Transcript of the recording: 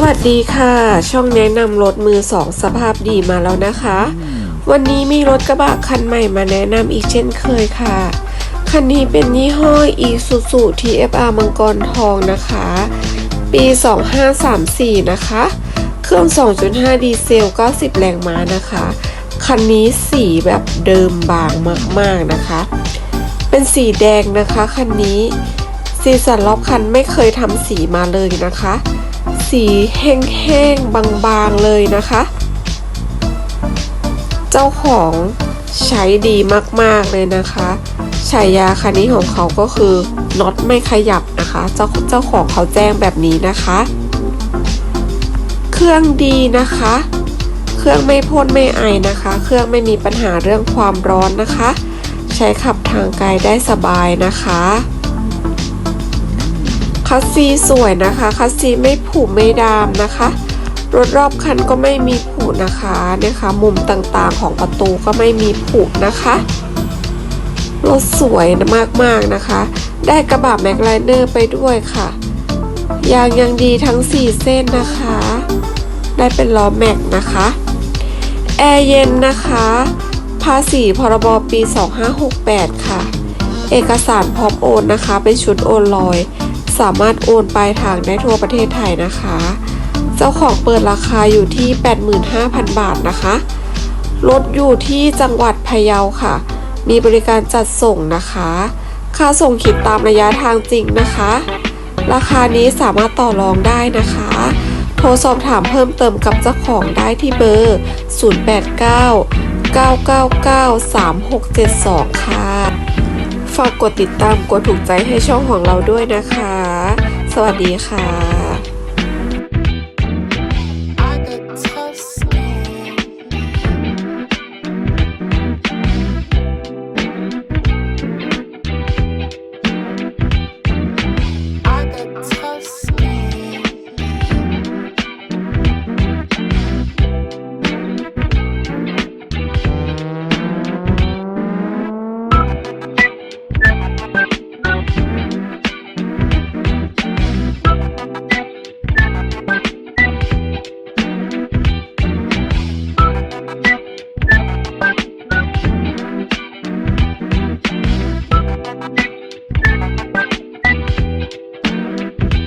ดีค่ะ ช่องแนะนำรถมือสองสภาพดีมาแล้วนะคะ วันนี้มีรถกระบะคันใหม่มาแนะนำอีกเช่นเคยค่ะ คันนี้เป็นยี่ห้อ Isuzu TFR มังกรทองนะคะ ปี 2534 นะคะ เครื่อง 2.5 ดีเซล 90 แรงม้านะคะ คันนี้สีแบบเดิมบางมากๆนะคะ เป็นสีแดงนะคะคันนี้สีสันรอบคันไม่เคยทำสีมาเลยนะคะ สีแห้งๆบางๆเลยนะคะ เจ้าของใช้ดีมากๆเลยนะคะฉายาคันนี้ของเขาก็คือน็อตไม่ขยับนะคะ เจ้าเจ้าของเขาแจ้งแบบนี้นะคะ เครื่องดีนะคะ เครื่องไม่พ่นไม่ไอนะคะ เครื่องไม่มีปัญหาเรื่องความร้อนนะคะ ใช้ขับทางไกลได้สบายนะคะ คัสซีสวยนะคะ คัสซีไม่ผุไม่ดามนะคะรถรอบคันก็ไม่มีผุนะคะนะคะ มุมต่างๆของประตูก็ไม่มีผุนะคะรถสวยมากๆนะคะ ได้กระบะแม็กไลเนอร์ไปด้วยค่ะยางยังดีทั้ง 4 เส้นนะคะ ได้เป็นล้อแม็กนะคะแอร์เย็นนะคะ ภาษีพรบปี 2568 ค่ะ เอกสารพร้อมโอนนะคะ เป็นชุดโอนลอย สามารถโอนปลายทางได้ทั่วประเทศไทยนะคะ เจ้าของเปิดราคาอยู่ที่ 85,000 บาทนะคะรถอยู่ที่จังหวัดพะเยาค่ะ มีบริการจัดส่งนะคะ ค่าส่งคิดตามระยะทางจริงนะคะ ราคานี้สามารถต่อรองได้นะคะ โทรสอบถามเพิ่มเติมกับเจ้าของได้ที่เบอร์ 089 999 3672 ค่ะ ฝากกดติดตามกดถูกใจให้ช่องของเราด้วยนะคะ สวัสดีค่ะ